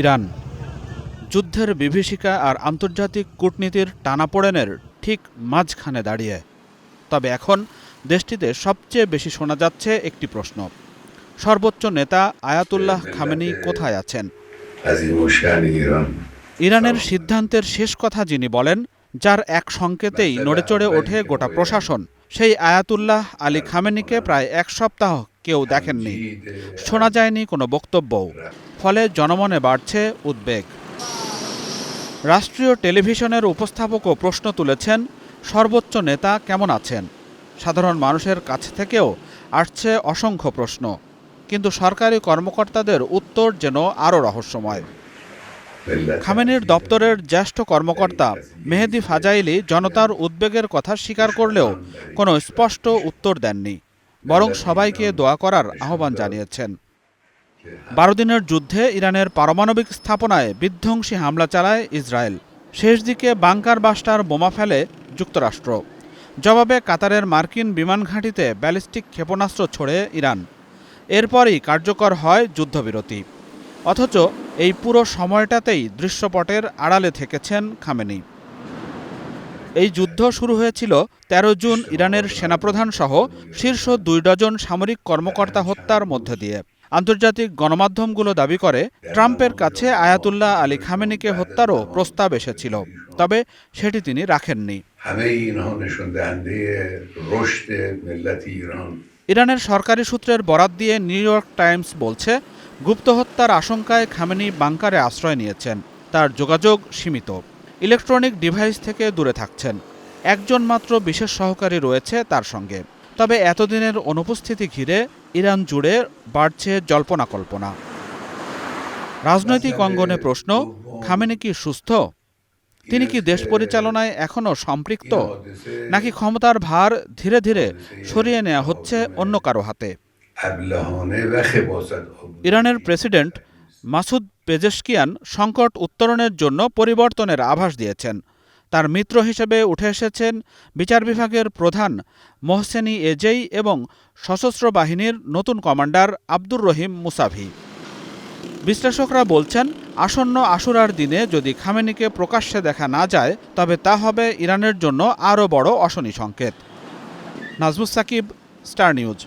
Iran. যুদ্ধের বিভীষিকা আর আন্তর্জাতিক কূটনীতির টানাপোড়েনের ঠিক মাঝখানে দাঁড়িয়ে। তবে এখন দেশটিতে সবচেয়ে বেশি শোনা যাচ্ছে একটি প্রশ্ন। সর্বোচ্চ নেতা আয়াতুল্লাহ খামেনি কোথায় আছেন? ইরানের সিদ্ধান্তের শেষ কথা যিনি বলেন, যার এক সংকেতেই নড়েচড়ে ওঠে গোটা প্রশাসন, সেই আয়াতুল্লাহ আলী খামেনিকে প্রায় এক সপ্তাহ কেউ দেখেননি। শোনা যায়নি কোনো বক্তব্য ফলে জনমনে বাড়ছে উদ্বেগ। রাষ্ট্রীয় টেলিভিশনের উপস্থাপকও প্রশ্ন তুলেছেন সর্বোচ্চ নেতা কেমন আছেন? সাধারণ মানুষের কাছ থেকেও আসছে অসংখ্য প্রশ্ন। কিন্তু সরকারি কর্মকর্তাদের উত্তর যেন আরও রহস্যময়। খামেনির দপ্তরের জ্যেষ্ঠ কর্মকর্তা মেহেদি ফাজাইলি জনতার উদ্বেগের কথা স্বীকার করলেও কোনো স্পষ্ট উত্তর দেননি। বরং সবাইকে দোয়া করার আহ্বান জানিয়েছেন। বারো দিনের যুদ্ধে ইরানের পারমাণবিক স্থাপনায় বিধ্বংসী হামলা চালায় ইসরায়েল। শেষ দিকে বাংকার বাস্টার বোমা ফেলে যুক্তরাষ্ট্র। জবাবে কাতারের মার্কিন বিমান ঘাঁটিতে ব্যালিস্টিক ক্ষেপণাস্ত্র ছোড়ে ইরান। এরপরই কার্যকর হয় যুদ্ধবিরতি। অথচ এই পুরো সময়টাতেই দৃশ্যপটের আড়ালে থেকেছেন খামেনি। এই যুদ্ধ শুরু হয়েছিল ১৩ জুন ইরানের সেনাপ্রধান সহ শীর্ষ দুই ডজন সামরিক কর্মকর্তা হত্যার মধ্য দিয়ে। আন্তর্জাতিক গণমাধ্যমগুলো দাবি করে ট্রাম্পের কাছে আয়াতুল্লাহ আলী খামেনিকে হত্যারও প্রস্তাব এসেছিল তবে সেটি তিনি রাখেননি। ইরানের সরকারি সূত্রের বরাত দিয়ে নিউ ইয়র্ক টাইমস বলছে গুপ্ত হত্যার আশঙ্কায় খামেনি বাংকারে আশ্রয় নিয়েছেন তার যোগাযোগ সীমিত। ইলেকট্রনিক ডিভাইস থেকে দূরে থাকছেন। একজন মাত্র বিশেষ সহকারী রয়েছে তার সঙ্গে। তবে এতদিনের অনুপস্থিতি ঘিরে ইরান জুড়ে বাড়ছে জল্পনা কল্পনা রাজনৈতিক অঙ্গনে প্রশ্ন খামেনি কি সুস্থ? তিনি কি দেশ পরিচালনায় এখনও সম্পৃক্ত? নাকি ক্ষমতার ভার ধীরে ধীরে সরিয়ে নেওয়া হচ্ছে অন্য কারও হাতে? ইরানের প্রেসিডেন্ট মাসুদ পেজেশকিয়ান সংকট উত্তরণের জন্য পরিবর্তনের আভাস দিয়েছেন। তার মিত্র হিসেবে উঠে এসেছেন বিচার বিভাগের প্রধান মোহসেনি এজেই এবং সশস্ত্র বাহিনীর নতুন কমান্ডার আব্দুর রহিম মুসাভি। বিশ্লেষকরা বলছেন, আসন্ন আশুরার দিনে যদি খামেনিকে প্রকাশ্যে দেখা না যায়, তবে তা হবে ইরানের জন্য আরও বড় অশনি সংকেত। Nazmus Sakib, star news.